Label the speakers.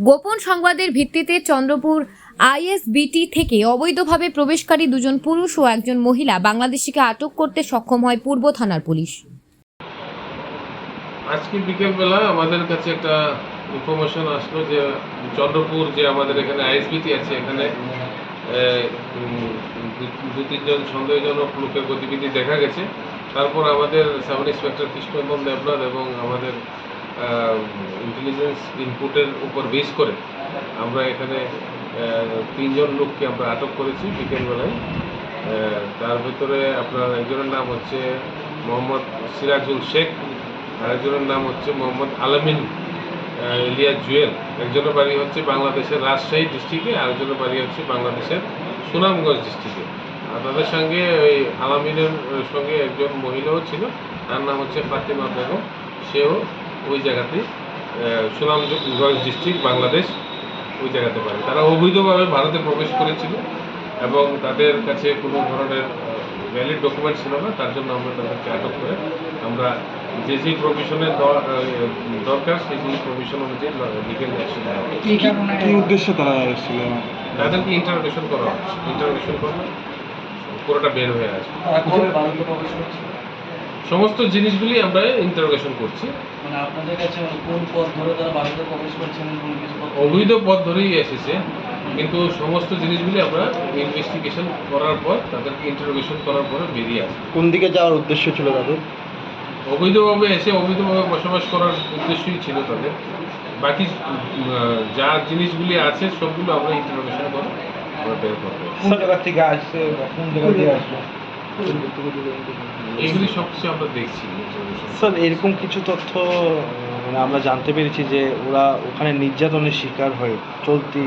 Speaker 1: গোপন সংবাদের ভিত্তিতে চন্দ্রপুর আইএসবিটি থেকে অবৈধভাবে প্রবেশকারী দুজন পুরুষ ও একজন মহিলা বাংলাদেশিকে আটক করতে সক্ষম হয় পূর্ব থানার পুলিশ।
Speaker 2: আজকে বিকেলবেলা আমাদের কাছে একটা ইনফরমেশন আসলো যে চন্দ্রপুর যে আমাদের এখানে আইএসবিটি আছে, এখানে দু- তিনজন সন্দেহজনক লোকের গতিবিধি দেখা গেছে। তারপর আমাদের সাব ইন্সপেক্টর কৃষ্ণবন দেবনাথ এবং আমাদের ইন্টেলিজেন্স ইনপুটের উপর বেস করে আমরা এখানে তিনজন লোককে আমরা আটক করেছি বিকেলবেলায়। তার ভিতরে আপনার একজনের নাম হচ্ছে মোহাম্মদ সিরাজুল শেখ, আরেকজনের নাম হচ্ছে মোহাম্মদ আলামিন ইলিয়া জুয়েল। একজনের বাড়ি হচ্ছে বাংলাদেশের রাজশাহী ডিস্ট্রিক্টে আরেকজনের বাড়ি হচ্ছে বাংলাদেশের সুনামগঞ্জ ডিস্ট্রিক্টে আর তাদের সঙ্গে ওই আলামিনের সঙ্গে একজন মহিলাও ছিল, তার নাম হচ্ছে ফাতিমা বেগম। সেও ওই জায়গাতে সুনামগঞ্জ ডিস্ট্রিক্ট বাংলাদেশ ওই জায়গাতে পারে। তারা অবৈধভাবে ভারতে প্রবেশ করেছিল এবং তাদের কাছে কোনো ধরনের ভ্যালিড ডকুমেন্ট ছিল না তার জন্য আমরা তাদেরকে আটক করে আমরা যে যে প্রভিশনের দরকার সেই সেই প্রভিশন অনুযায়ী লিগেল অ্যাকশন
Speaker 3: কি কারণে
Speaker 4: কি উদ্দেশ্যে তারা এসেছিল?
Speaker 2: তাদেরকে ইন্টারোগেশন করা হচ্ছে ইন্টারোগেশন করলে পুরোটা বের হয়ে আসবে। সমস্ত জিনিসগুলি আমরা ইন্টারোগেশন করছি।
Speaker 3: মানে আপনাদের কাছে কোন পথ ধরে তারা ভারতে প্রবেশ করছেন কিছু
Speaker 2: অবৈধ পথ ধরেই এসেছে কিন্তু সমস্ত জিনিসগুলি আমরা ইনভেস্টিগেশন করার পর তাদেরকে ইন্টারোগেশন করার পর বেরিয়ে আসবে
Speaker 4: কোন দিকে যাওয়ার উদ্দেশ্য ছিল তাদের?
Speaker 2: অবৈধভাবে এসে অবৈধভাবে বসবাস করার উদ্দেশ্যই ছিল তাদের। বাকি যা জিনিসগুলি আছে সবগুলো আমরা ইন্টারোগেশন করে আমরা বের করব।
Speaker 4: কোন জায়গা থেকে আসছে কোন জায়গা দিয়ে আসলো?
Speaker 5: স্যার, এরকম কিছু তথ্য মানে আমরা জানতে পেরেছি যে ওরা ওখানে নির্যাতনের শিকার হয়ে চলতি